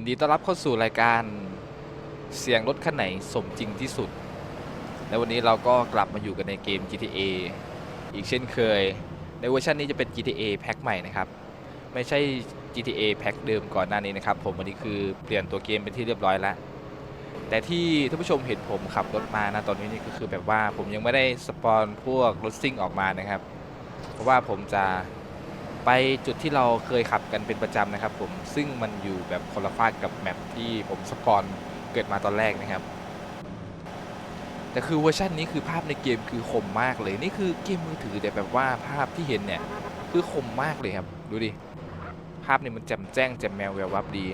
ยินดีต้อนรับเข้าสู่รายการเสียงรถคันไหนสมจริงที่สุด และวันนี้เราก็กลับมาอยู่กันในเกม GTA อีกเช่นเคย ในเวอร์ชันนี้จะเป็น GTA แพ็คใหม่นะครับ ไม่ใช่ GTA แพ็คเดิมก่อนหน้านี้นะครับ ผมวันนี้คือเปลี่ยนตัวเกมเป็นที่เรียบร้อยแล้ว แต่ที่ท่านผู้ชมเห็นผมขับรถมานะตอนนี้นี่ก็คือแบบว่าผมยังไม่ได้สปอนพวกรถซิ่งออกมานะครับ เพราะว่าผมจะ ไปจุดที่เราเคยขับกันเป็นประจำนะครับผมซึ่งมันอยู่แบบคนละฟากกับแมปที่ผมสปอนเกิดมาตอนแรกนะครับ แต่คือเวอร์ชันนี้คือภาพในเกมคือคมมากเลย นี่คือเกมมือถือแต่แบบว่าภาพที่เห็นเนี่ยคือคมมากเลยครับ ดูดิ ภาพนี่มันแจ่มแจ้งแจ่มแมวแวววับดี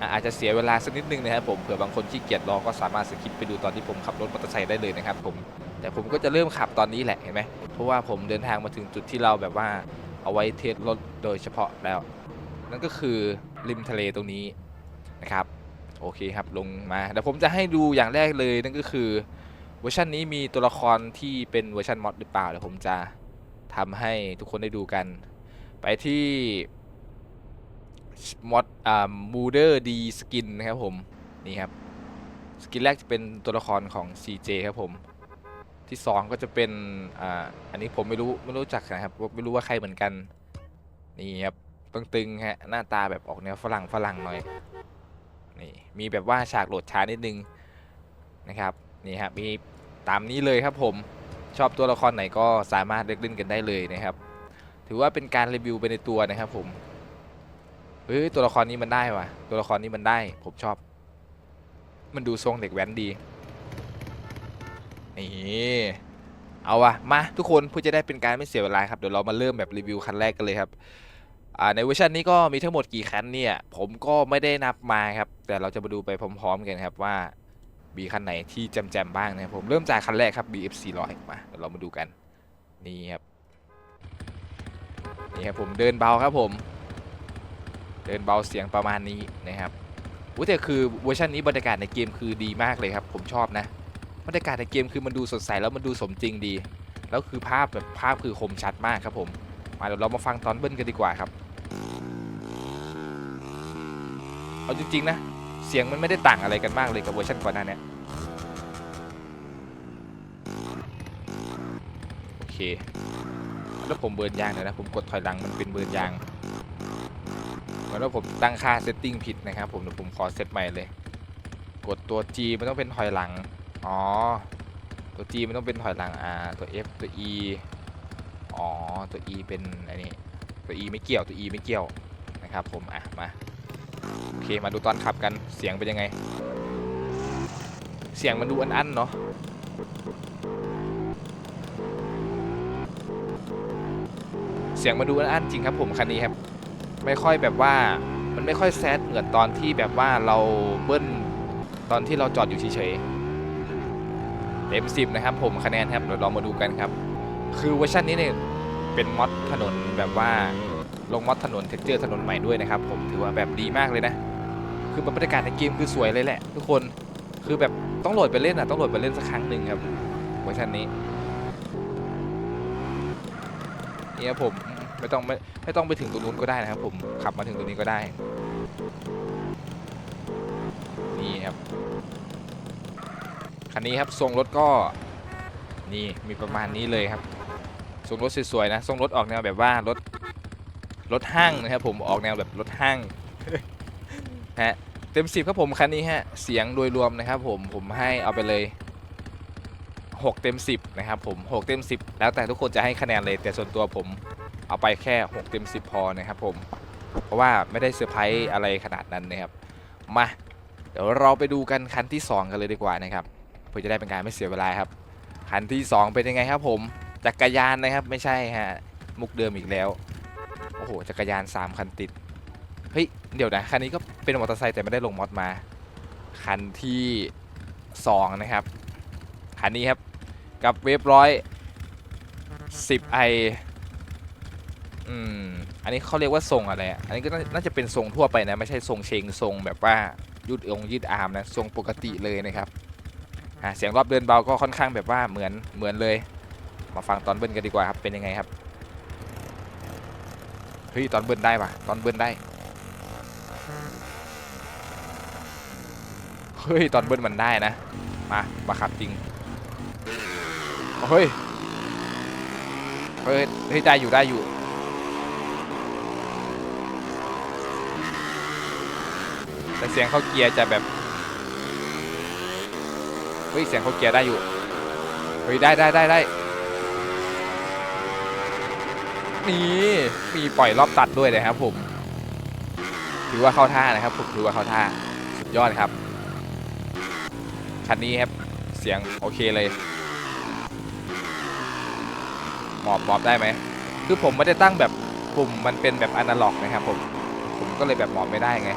อะอาจจะเสียเวลาสักนิดนึงนะครับผมเผื่อบางคนขี้เกียจรอก็สามารถสคิปไปดูตอนที่ผมขับรถมอเตอร์ไซค์ได้เลยนะครับผมแต่ผมก็จะเริ่มขับตอนนี้แหละเห็นไหมเพราะว่าผมเดินทางมาถึงจุดที่เราแบบว่า เอาไว้เทสรถโดยเฉพาะแล้ว นั่นก็คือริมทะเลตรงนี้นะครับ โอเคครับลงมาเดี๋ยวผมจะให้ดูอย่างแรกเลยนั่นก็คือเวอร์ชันนี้มีตัวละครที่เป็นเวอร์ชันมอดหรือเปล่าเดี๋ยวผมจะทำให้ทุกคนได้ดูกัน ไปที่มอดอ่ามูเดอร์ดีสกินนะครับผมนี่ครับสกินแรกจะเป็นตัวละครของ CJ ครับผม ที่ 2 ก็จะเป็นอ่าอันนี้ผมไม่รู้ไม่รู้จักนะครับไม่รู้ว่าใครเหมือนกันนี่ครับตึงๆฮะหน้าตาแบบออกแนวฝรั่งฝรั่งหน่อยนี่มีแบบว่าฉากโหลดช้านิดนึงนะครับนี่ครับมีตามนี้เลยครับผมชอบตัวละครไหนก็สามารถเลือกเล่นกันได้เลยนะครับ ถือว่าเป็นการรีวิวไปในตัวนะครับผมเฮ้ยตัวละครนี้มันได้ว่ะตัวละครนี้มันได้ผมชอบ มันดูทรงเด็กแว้นดี นี่เอาวะมาทุกคนเพื่อจะได้เป็นการไม่เสียเวลาครับเดี๋ยวเรามาเริ่มแบบรีวิวคันแรกกันเลยครับในเวอร์ชันนี้ก็มีทั้งหมดกี่คันเนี่ย ผมก็ไม่ได้นับมาครับ แต่เราจะมาดูไปพร้อมๆกันครับว่ามีคันไหนที่แจมๆบ้างนะผมเริ่มจากคันแรกครับ BF 400มาเดี๋ยวเรามาดูกันนี่ครับนี่ครับผมเดินเบาครับผม เดินเบาเสียงประมาณนี้นะครับอุ้ยแต่คือเวอร์ชันนี้บรรยากาศในเกมคือดีมากเลยครับ ผมชอบนะ บรรยากาศในเกมคือมันดูสดใสแล้วมันดูสมจริงดี แล้วคือภาพแบบภาพคือคมชัดมากครับผม มาเดี๋ยวเรามาฟังตอนเบิ้ลกันดีกว่าครับเอาจริงๆนะเสียงมันไม่ได้ต่างอะไรกันมากเลยกับเวอร์ชันก่อนหน้านี้โอเคแล้วผมเบิร์นยางเลยนะผมกดถอยหลังมันเป็นเบิร์นยางแล้วผมตั้งค่าเซตติ้งผิดนะครับผมเดี๋ยวผมขอเซตใหม่เลย กดตัว G มันต้องเป็นถอยหลัง อ๋อ ตัว G มันต้องเป็นถอยหลังอ่าตัว F ตัว E อ๋อ ตัว E เป็นอันนี้ ตัว E ไม่เกี่ยว ตัว E ไม่เกี่ยว นะครับผม อะ มา โอเค มาดูตอนขับกัน เสียงเป็นยังไง เสียงมันดูอันๆเนาะเสียงมันดูอันๆจริงครับผมคันนี้ครับ ไม่ค่อยแบบว่ามันไม่ค่อยแซดเหมือนตอนที่แบบว่าเราเบิ้ลตอนที่เราจอดอยู่เฉยๆ เต็มสิบนะครับผมคะแนนครับเดี๋ยวเรามาดูกันครับ คือเวอร์ชันนี้เนี่ยเป็นมอดถนนแบบว่าลงมอดถนนเท็กเจอร์ถนนใหม่ด้วยนะครับผมถือว่าแบบดีมากเลยนะ คือบรรยากาศในเกมคือสวยเลยแหละ ทุกคนคือแบบต้องโหลดไปเล่นอะต้องโหลดไปเล่นสักครั้งหนึ่งครับเวอร์ชันนี้นี่ครับผมไม่ต้องไม่ไม่ต้องไปถึงตรงนู้นก็ได้นะครับผมขับมาถึงตรงนี้ก็ได้นี่ครับ คันนี้ครับทรงรถก็นี่มีประมาณนี้เลยครับทรงรถสวยๆนะทรงรถออกแนวแบบว่ารถรถห้างนะครับผมออกแนวแบบรถห้างฮะเต็มสิบครับผมคันนี้ฮะเสียงโดยรวมนะครับผมผมให้เอาไปเลย 6 เต็ม 10 นะครับผม 6 เต็ม 10 แล้วแต่ทุกคนจะให้คะแนนเลย แต่ส่วนตัวผมเอาไปแค่ 6 เต็ม 10 พอนะครับผมเพราะว่าไม่ได้เซอร์ไพรส์อะไรขนาดนั้นนะครับมาเดี๋ยวเราไปดูกันคันที่ 2 กันเลยดีกว่านะครับ เพื่อจะได้เป็นการไม่เสียเวลาครับคันที่ 2 เป็นยังไงครับผมจักรยานนะครับไม่ใช่ฮะมุกเดิมอีกแล้วโอ้โหจักรยาน 3 คันติดเฮ้ยเดี๋ยวนะคันนี้ก็เป็นมอเตอร์ไซค์แต่ไม่ได้ลงมอดมา คันที่2นะครับคันนี้ครับกับเวฟร้อยสิบไออืมอันนี้เขาเรียกว่าทรงอะไรอะอันนี้ก็น่าจะเป็นทรงทั่วไปนะไม่ใช่ทรงเชงทรงแบบว่ายืดองยืดอาร์มนะทรงปกติเลยนะครับ อ่าเสียงรอบเดินเบาก็ค่อนข้างแบบว่าเหมือนเหมือนเลย มาฟังตอนเบิ้ลกันดีกว่าครับเป็นยังไงครับเฮ้ยตอนเบิ้ลได้ป่ะตอนเบิ้ลได้เฮ้ยตอนเบิ้ลมันได้นะมาบังคับจริงเฮ้ยเฮ้ยเฮ้ยได้อยู่ได้อยู่แต่เสียงเข้าเกียร์จะแบบ เฮ้ยเสียงเขาเกียร์ได้อยู่เฮ้ยได้ได้ได้ได้นี่มีปล่อยรอบตัดด้วยนะครับผมถือว่าเข้าท่านะครับผมถือว่าเข้าท่าสุดยอดครับคันนี้ครับเสียงโอเคเลยหมอบหมอบได้ไหมคือผมไม่ได้ตั้งแบบปุ่มมันเป็นแบบอนาล็อกนะครับผมผมก็เลยแบบหมอบไม่ได้ไง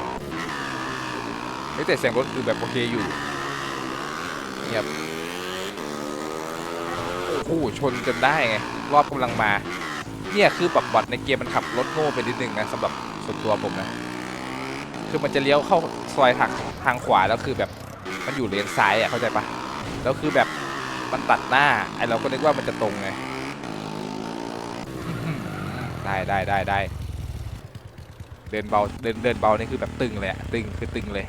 แต่เสียงรถคือแบบโอเคอยู่ เงียบโอ้โหชนจนได้ไงรอบกำลังมา เนี่ยคือแบบบอทในเกมมันขับรถโง่ไปนิดนึงนะสำหรับส่วนตัวผมนะ คือมันจะเลี้ยวเข้าซอยทางทางขวาแล้วคือแบบมันอยู่เลนซ้ายอะเข้าใจปะแล้วคือแบบมันตัดหน้าไอเราก็นึกว่ามันจะตรงไงได้ได้ได้ได้เดินเบาเดินเดินเบานี่คือแบบตึงเลยอะตึงคือตึงเลย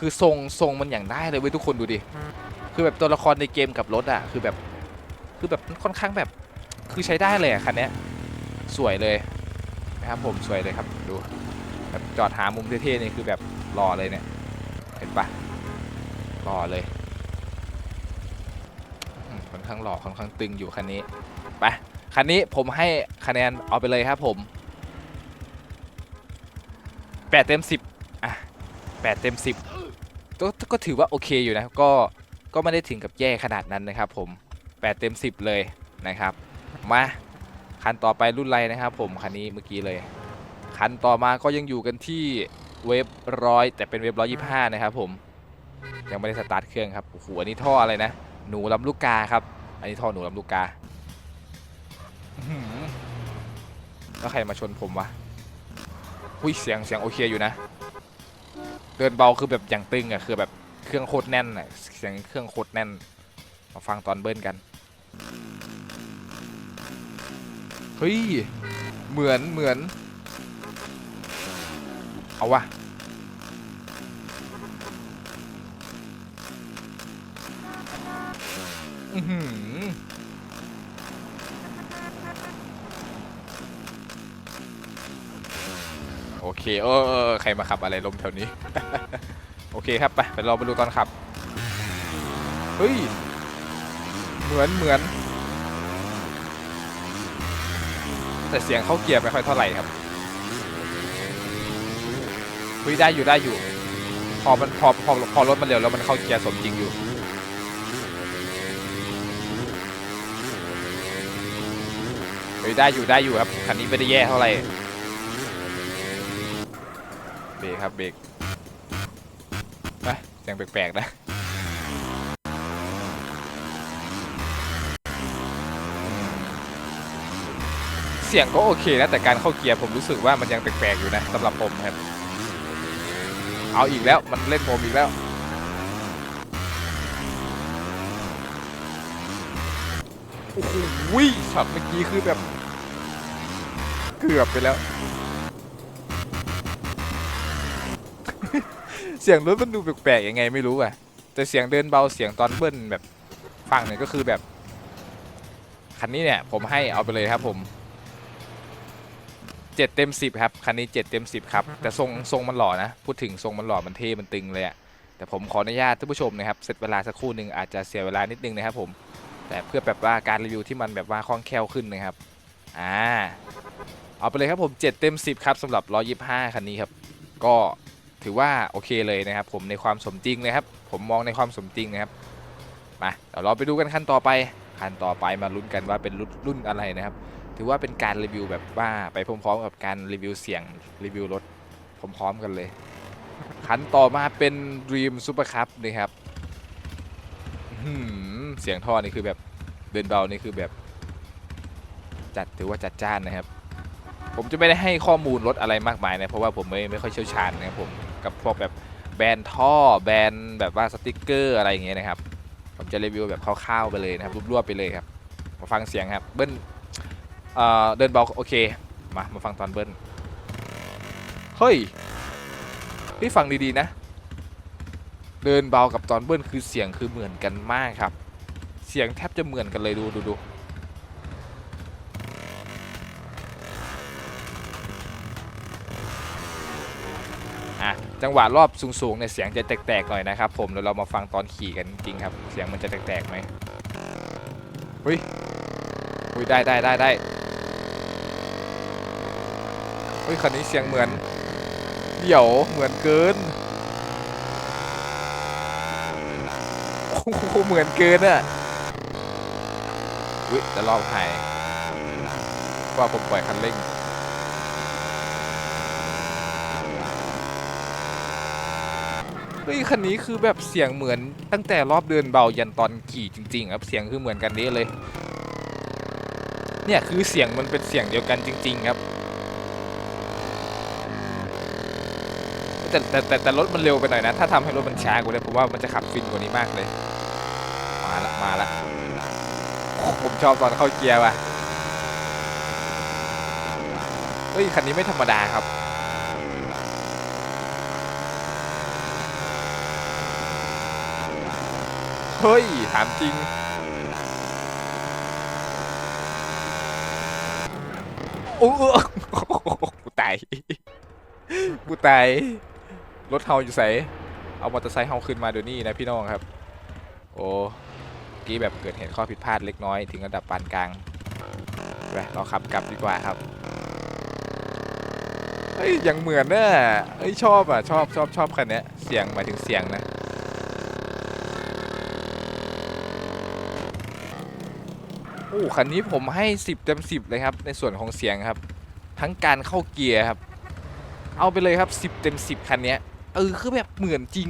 คือทรงทรงมันอย่างได้เลยเว้ยทุกคนดูดิ คือแบบตัวละครในเกมกับรถอะคือแบบ คือแบบค่อนข้างแบบ คือใช้ได้เลยอะคันเนี้ยสวยเลยนะครับผมสวยเลยครับดูแบบจอดหามุมเท่ๆนี่คือแบบหล่อเลยเนี่ยเห็นปะหล่อเลยอืมค่อนข้างหล่อค่อนข้างตึงอยู่คันนี้ไปคันนี้ผมให้คะแนนเอาไปเลยครับผม8เต็ม10อะ8เต็ม10 ก็ก็ถือว่าโอเคอยู่นะก็ก็ไม่ได้ถึงกับแย่ขนาดนั้นนะครับผม8เต็ม 10 เลยนะครับมาคันต่อไปรุ่นไรนะครับผมคันนี้เมื่อกี้เลย คันต่อมาก็ยังอยู่กันที่เวฟร้อยแต่เป็นเวฟร้อยยี่ห้านะครับผมยังไม่ได้สตาร์ทเครื่องครับโอ้โหอันนี้ท่ออะไรนะ หนูลำลูกกาครับ อันนี้ท่อหนูลำลูกกาแล้วใครมาชนผมวะหุ้ยเสียงเสียงโอเคอยู่นะ เดินเบาคือแบบอย่างตึงอะคือแบบเครื่องโคตรแน่นอะเสียงเครื่องโคตรแน่นมาฟังตอนเบิ้ลกันเฮ้ยเหมือนเหมือน เอาวะอือหือ โอเคเออเออใครมาขับอะไรลมแถวนี้ โอเคครับไปไปรอไปดูตอนขับ เฮ้ย เหมือนเหมือน แต่เสียงเข้าเกียร์ไม่ค่อยเท่าไหร่ครับเฮ้ยได้อยู่ได้อยู่ พอมันพอพอพอรถมันเร็วแล้วมันเข้าเกียร์สมจริงอยู่เฮ้ยได้อยู่ได้อยู่ครับคันนี้ไม่ได้แย่เท่าไหร่ เบรกครับเบรกไปเสียงแปลกๆนะเสียงก็โอเคนะแต่การเข้าเกียร์ผมรู้สึกว่ามันยังแปลกๆอยู่นะสำหรับผมครับ เอาอีกแล้วมันเล่นผมอีกแล้ว โอ้โหช็อตเมื่อกี้คือแบบ เกือบไปแล้ว เสียงรถมันดูแปลกๆยังไงไม่รู้อะ แต่เสียงเดินเบาเสียงตอนเบิ้ลแบบฟังเนี่ยก็คือแบบคันนี้เนี่ยผมให้เอาไปเลยครับผมเจ็ดเต็มสิบครับคันนี้เจ็ดเต็มสิบครับแต่ทรงทรงมันหล่อนะพูดถึงทรงมันหล่อมันเท่มันตึงเลยอะแต่ผมขออนุญาตท่านผู้ชมนะครับเสร็จเวลาสักครู่หนึ่งอาจจะเสียเวลานิดนึงนะครับผม แต่เพื่อแบบว่าการรีวิวที่มันแบบว่าคล่องแคล่วขึ้นนะครับอ่าเอาไปเลยครับผม7เต็ม10ครับสำหรับ125คันนี้ครับก็ ถือว่าโอเคเลยนะครับ ผมในความสมจริงนะครับ ผมมองในความสมจริงนะครับมาเดี๋ยวเราไปดูกันขั้นต่อไปขั้นต่อไปมาลุ้นกันว่าเป็นรุ่นรุ่นอะไรนะครับ ถือว่าเป็นการรีวิวแบบว่าไปพร้อมๆกับการรีวิวเสียงรีวิวรถพร้อมๆกันเลยคันต่อมาเป็น Dream Super Cup นะครับเสียงท่อนี่คือแบบเดินเบานี่คือแบบ จัดถือว่าจัดจ้านนะครับ ผมจะไม่ได้ให้ข้อมูลรถอะไรมากมายนะ เพราะว่าผมไม่ไม่ค่อยเชี่ยวชาญนะครับผม กับพวกแบบแบรนด์ท่อแบรนด์แบบว่าสติกเกอร์อะไรอย่างเงี้ยนะครับ ผมจะรีวิวแบบคร่าวๆไปเลยนะครับรวบๆไปเลยครับ มาฟังเสียงครับเบิ้ลเอ่อเดินเบาโอเคมามาฟังตอนเบิ้ลเฮ้ยพี่ฟังดีๆนะ เดินเบากับตอนเบิ้ลคือเสียงคือเหมือนกันมากครับ เสียงแทบจะเหมือนกันเลยดูดูดู จังหวะรอบสูงๆเนี่ยเสียงจะแตกๆหน่อยนะครับ ผมเดี๋ยวเรามาฟังตอนขี่กันจริงครับ เสียงมันจะแตกๆไหมเฮ้ยอุ้ยได้ได้ได้ได้เฮ้ยคันนี้เสียงเหมือน เดี๋ยวเหมือนเกินโอ้โหเหมือนเกินอะอุ้ยจะรอบหายว่าผมปล่อยคันเร่ง ฮ้ยคันนี้คือแบบเสียงเหมือนตั้งแต่รอบเดินเบายันตอนขี่จริงๆครับเสียงคือเหมือนกันนี้เลย เนี่ยคือเสียงมันเป็นเสียงเดียวกันจริง ๆ ครับแต่แต่แต่แต่รถมันเร็วไปหน่อยนะ ถ้าทำให้รถมันช้ากว่านี้ผมว่ามันจะขับฟินกว่านี้มากเลย มาละมาละผมชอบตอนเข้าเกียร์ว่ะเฮ้ยคันนี้ไม่ธรรมดาครับ เฮ้ย ถามจริง โอ้โหกูตาย กูตาย รถเฮาอยู่ใสเอามอเตอร์ไซค์เฮาขึ้นมาเดี๋ยวนี้นะพี่น้องครับ โอ้กี้แบบเกิดเหตุข้อผิดพลาดเล็กน้อยถึงระดับปานกลางไปเราขับกลับดีกว่าครับ เฮ้ยยังเหมือนน่ะเฮ้ยชอบอะชอบชอบชอบคันนี้เสียงหมายถึงเสียงนะ โอ้ คันนี้ผมให้ 10 เต็ม 10 เลยครับ ในส่วนของเสียงครับ ทั้งการเข้าเกียร์ครับ เอาไปเลยครับ 10 เต็ม 10 คันนี้เออคือแบบเหมือนจริง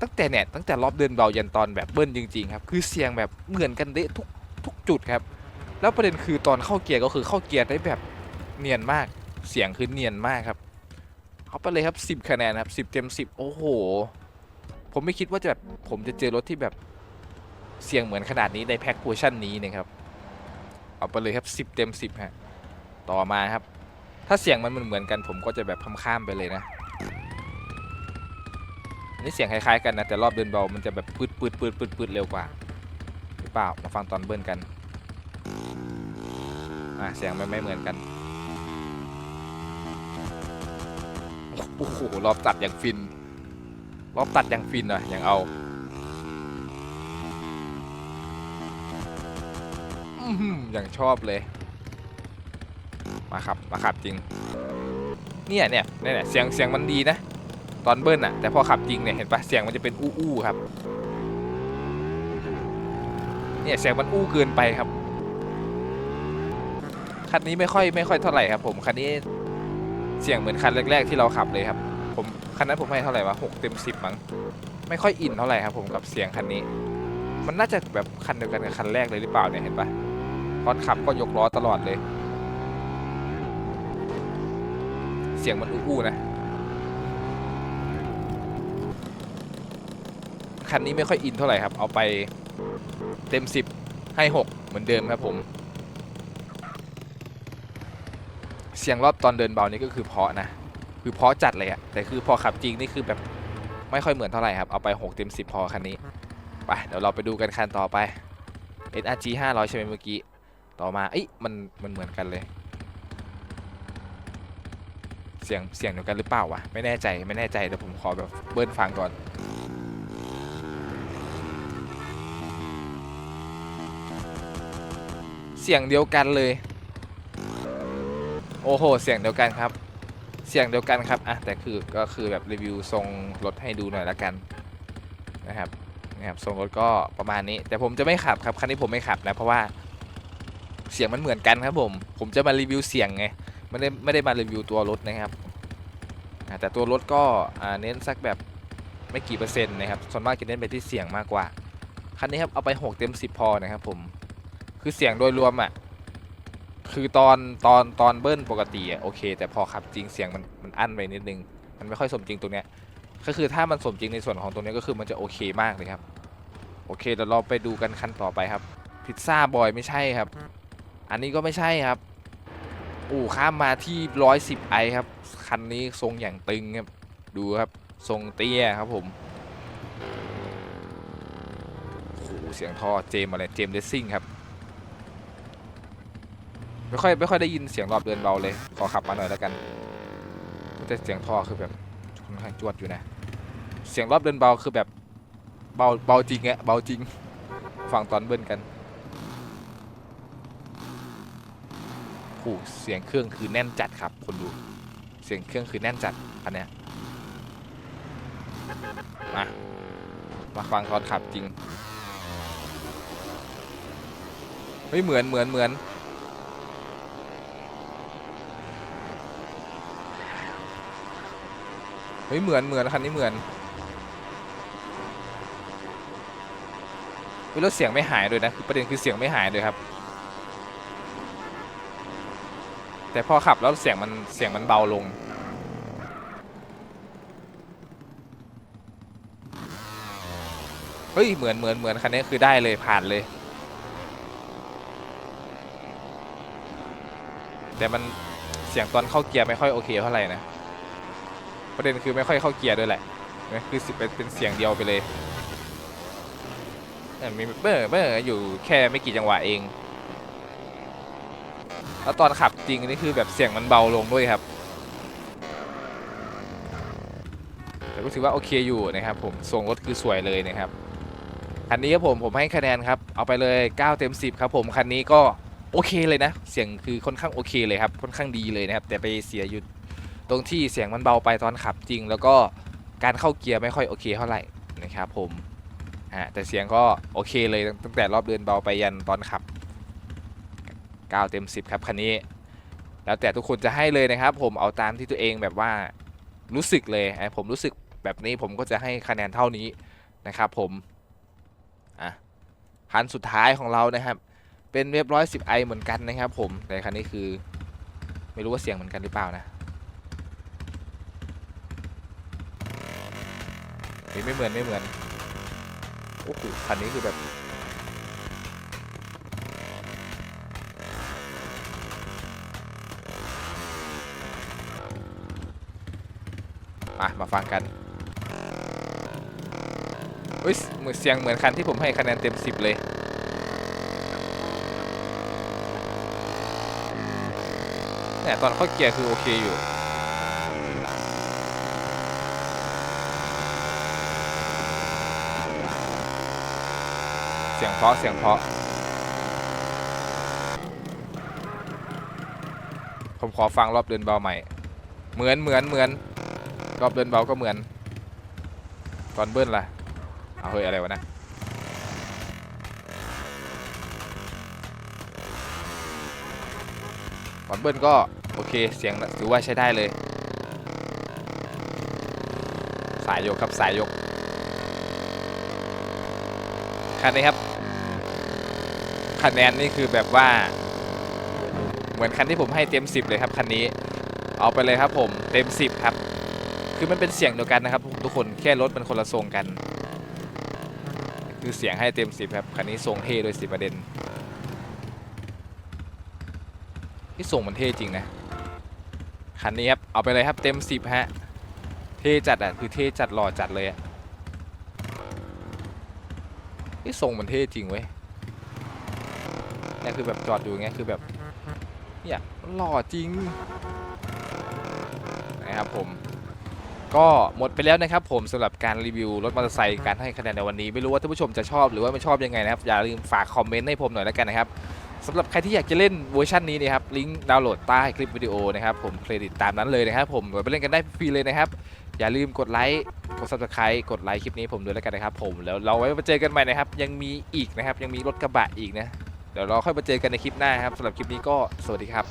ตั้งแต่เนี่ยตั้งแต่รอบเดินเบายันตอนแบบเบิ้ลจริงๆครับคือเสียงแบบเหมือนกันเดะทุกทุกจุดครับ แล้วประเด็นคือตอนเข้าเกียร์ก็คือเข้าเกียร์ได้แบบเนียนมาก เสียงคือเนียนมากครับเอาไปเลยครับ 10 คะแนนครับ 10 เต็ม 10 โอ้โห ผมไม่คิดว่าจะแบบผมจะเจอรถที่แบบเสียงเหมือนขนาดนี้ในแพ็คเวอร์ชันนี้นะครับ เอาไปเลยครับ 10 เต็ม 10ฮะต่อมาครับ ถ้าเสียงมันเหมือนกันผมก็จะแบบข้ามๆไปเลยนะอันนี่เสียงคล้ายๆกันนะแต่รอบเดินเบามันจะแบบปืดปืดปืดปืดปืดเร็วกว่าหรือเปล่ามาฟังตอนเบิ้ลกันอะเสียงไม่ไม่เหมือนกันโอ้โหรอบตัดอย่างฟิน รอบตัดอย่างฟินอะอย่างเอา อย่างชอบเลย มาขับ มาขับจริงเนี่ยเนี่ยเนี่ยเนี่ยเสียงเสียงมันดีนะ ตอนเบิ้ลอะแต่พอขับจริงเนี่ยเห็นปะเสียงมันจะเป็นอู้อู้ครับ เนี่ยเสียงมันอู้เกินไปครับ คันนี้ไม่ค่อยไม่ค่อยเท่าไหร่ครับ ผมคันนี้เสียงเหมือนคันแรก ๆ ที่เราขับเลยครับ ผมคันนั้นผมให้เท่าไหร่วะหกเต็มสิบมั้งไม่ค่อยอินเท่าไหร่ครับผมกับเสียงคันนี้ มันน่าจะแบบคันเดียวกันกับคันแรกเลยหรือเปล่าเนี่ยเห็นปะ ตอนขับก็ยกล้อตลอดเลย เสียงมันอู้ๆนะ คันนี้ไม่ค่อยอินเท่าไหร่ครับ เอาไปเต็ม 10 ให้ 6 เหมือนเดิมครับผม เสียงรอบตอนเดินเบานี่ก็คือเพาะนะ คือเพาะจัดเลยอะแต่คือพอขับจริงนี่คือแบบไม่ค่อยเหมือนเท่าไหร่ครับ เอาไป 6 เต็ม 10 พอคันนี้ ไป เดี๋ยวเราไปดูกันคันต่อไป SRG 500 ใช่ไหมเมื่อกี้ ต่อมาเอ้ยมันมันเหมือนกันเลย เสียงเสียงเดียวกันหรือเปล่าวะไม่แน่ใจไม่แน่ใจเดี๋ยวผมขอแบบเบิ้ลฟังก่อนเสียงเดียวกันเลย โอ้โห เสียงเดียวกันครับ เสียงเดียวกันครับอะแต่คือก็คือแบบรีวิวทรงรถให้ดูหน่อยละกันนะครับนะครับทรงรถก็ประมาณนี้ แต่ผมจะไม่ขับครับคันนี้ผมไม่ขับนะเพราะว่า เสียงมันเหมือนกันครับผม ผมจะมารีวิวเสียงไงไม่ได้ไม่ได้มารีวิวตัวรถนะครับแต่ตัวรถก็เน้นสักแบบไม่กี่เปอร์เซ็นต์นะครับส่วนมากจะเน้นไปที่เสียงมากกว่าคันนี้ครับเอาไป 6 เต็ม 10 พอนะครับผมคือเสียงโดยรวมอะคือตอนตอนตอนเบิ้ลปกติอะโอเค แต่พอขับจริงเสียงมันมันอั้นไปนิดนึง มันไม่ค่อยสมจริงตรงเนี้ยก็คือถ้ามันสมจริงในส่วนของตรงเนี้ยก็คือมันจะโอเคมากเลยครับ โอเคเดี๋ยวเราไปดูกันคันต่อไปครับพิซซ่าบอยไม่ใช่ครับ อันนี้ก็ไม่ใช่ครับอู้ข้ามมาที่ 110ไอครับ คันนี้ทรงอย่างตึงครับ ดูครับ ทรงเตี้ยครับผมโอ้เสียงท่อเจมอะไรเจมเลสซิ่งครับ ไม่ค่อยไม่ค่อยได้ยินเสียงรอบเดินเบาเลย ขอขับมาหน่อยแล้วกันแต่เสียงท่อคือแบบค่อนข้างจวดอยู่นะ เสียงรอบเดินเบาคือแบบเบาเบาจริงอะเบาจริง ฟังตอนเบิ้ลกัน โอ้เสียงเครื่องคือแน่นจัดครับคนดูเสียงเครื่องคือแน่นจัดอันเนี้ยมามาฟังตอนขับจริงเฮ้ยเหมือนเหมือนเหมือนเฮ้ยเหมือนเหมือนคันนี้เหมือนเฮ้ยแล้เสียงไม่หายเลยนะประเด็นคือเสียงไม่หายเลยครับ แต่พอขับแล้วเสียงมันเสียงมันเบาลง เฮ้ย เหมือนเหมือนเหมือนคันนี้คือได้เลยผ่านเลย แต่มันเสียงตอนเข้าเกียร์ไม่ค่อยโอเคเท่าไหร่นะประเด็นคือไม่ค่อยเข้าเกียร์ด้วยแหละนะคือสิเป็นเป็นเสียงเดียวไปเลยเนี่ยมีเบอร์เบอร์อยู่แค่ไม่กี่จังหวะเอง แล้วตอนขับจริงนี่คือแบบเสียงมันเบาลงด้วยครับ แต่ก็ถือว่าโอเคอยู่นะครับผมทรงรถคือสวยเลยนะครับ คันนี้ครับผมผมให้คะแนนครับ เอาไปเลย 9 เต็ม 10 ครับผม คันนี้ก็โอเคเลยนะ เสียงคือค่อนข้างโอเคเลยครับ ค่อนข้างดีเลยนะครับ แต่ไปเสียอยู่ตรงที่เสียงมันเบาไปตอนขับจริง แล้วก็การเข้าเกียร์ไม่ค่อยโอเคเท่าไหร่นะครับผมอ่าแต่เสียงก็โอเคเลยตั้งแต่รอบเดินเบาไปยันตอนขับ 9 เต็ม 10 ครับคันนี้ แล้วแต่ทุกคนจะให้เลยนะครับ ผมเอาตามที่ตัวเองแบบว่ารู้สึกเลยไอ้ผมรู้สึกแบบนี้ผมก็จะให้คะแนนเท่านี้นะครับผมอะคันสุดท้ายของเรานะครับ เป็นเรียบร้อย 10i เหมือนกันนะครับผมแต่คันนี้คือไม่รู้ว่าเสียงเหมือนกันหรือเปล่านะไม่เหมือนไม่เหมือนโอ้โหคันนี้คือแบบ อะมาฟังกันเฮ้ยเหมือนเสียงเหมือนคันที่ผมให้คะแนนเต็ม 10 เลยเนี่ตอนเข้าเกียร์คือโอเคอยู่เสียงเพราะเสียงเพราะ ผมขอฟังรอบเดินเบาใหม่ เหมือนเหมือนเหมือน รอบเดินเบาก็เหมือน ตอนเบิ้ลล่ะเอาเฮ้ยอะไรวะนะตอนเบิ้ลก็โอเคเสียงถือว่าใช้ได้เลย สายยกครับสายยกคันนี้ครับคะแนนนี่คือแบบว่า เหมือนคันที่ผมให้เต็ม 10 เลยครับคันนี้ เอาไปเลยครับผมเต็ม 10 ครับ คือมันเป็นเสียงเดียวกันนะครับ ทุกคนแค่รถมันคนละทรงกัน คือเสียงให้เต็มสิบครับคันนี้ทรงเท่โดยสิประเด็นที่ทรงมันเท่จริงนะคันนี้ครับเอาไปเลยครับเต็มสิบฮะเท่จัดอะคือเท่จัดหล่อจัดเลยอะที่ทรงมันเท่จริงเว้ยนี่คือแบบจอดอยู่อย่างเงี้ยคือแบบเนี่ยหล่อจริงนะครับผม ก็หมดไปแล้วนะครับผมสำหรับการรีวิวรถมอเตอร์ไซค์การให้คะแนนในวันนี้ไม่รู้ว่าท่านผู้ชมจะชอบหรือว่าไม่ชอบยังไงนะครับอย่าลืมฝากคอมเมนต์ให้ผมหน่อยแล้วกันนะครับสำหรับใครที่อยากจะเล่นเวอร์ชันนี้นะครับลิงก์ดาวน์โหลดใต้คลิปวิดีโอนะครับผมเครดิตตามนั้นเลยนะครับผมไปเล่นกันได้ฟรีเลยนะครับอย่าลืมกดไลค์กด subscribe กดไลค์คลิปนี้ผมด้วยแล้วกันนะครับผมแล้วเราไว้มาเจอกันใหม่นะครับยังมีอีกนะครับยังมีรถกระบะอีกนะเดี๋ยวเราค่อยมาเจอกันในคลิปหน้าครับสำหรับคลิปนี้ก็สวัสดีครับ